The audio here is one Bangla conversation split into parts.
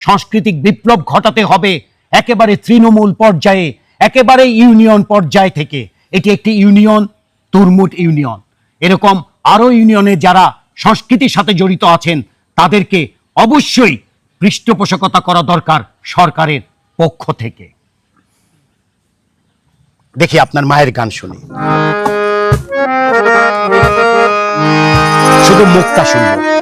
সাংস্কৃতিক বিপ্লব ঘটাতে হবে একেবারে তৃণমূল পর্যায়ে, একেবারে ইউনিয়ন পর্যায় থেকে। এটি একটি ইউনিয়ন তুরমুট ইউনিয়ন। এরকম আরও ইউনিয়নে যারা সংস্কৃতির সাথে জড়িত আছেন, তাদেরকে অবশ্যই পৃষ্ঠপোষকতা করা দরকার সরকারের পক্ষ থেকে। দেখি আপনার মায়ের গান শুনি। শুধু মুক্তা শুনব।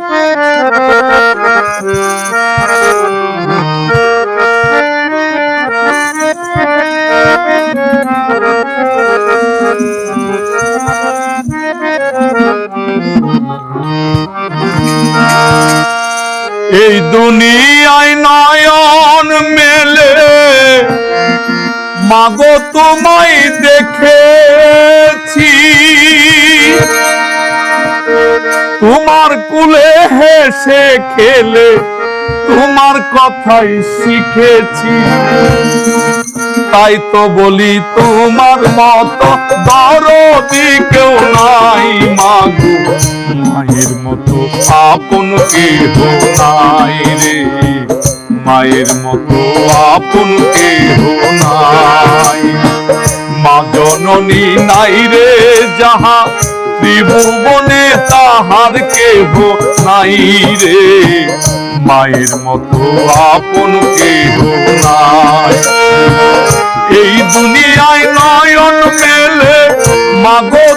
এই দুনিয়ায় নয়ন মেলে মাগো তোমায় দেখেছি। তোমার কুলে হেসে খেলে তোমার কথাই শিখেছি। তাই তো বলি তোমার মতো দরদি কেউ নাই মাগো। মায়ের মতো আপন কেহ নাই রে? মায়ের মতো আপন কেহ নাই? মা জননী নাই রে যাহা ত্রিভুবনে তাহার কেহ নাই রে? মায়ের মতো আপন কেহ নাই? এই দুনিয়ায় নয়ন মেলে, মাগো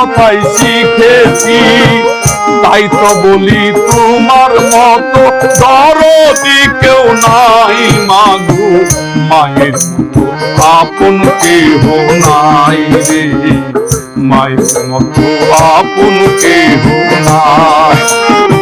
কথাই শিখেছি, তাই তো বলি তোমার মতো দরদি কেউ নাই মাগু। মায়ের মতো আপন কেহ নাই রে। মায়ের মতো আপন কেহ নাই।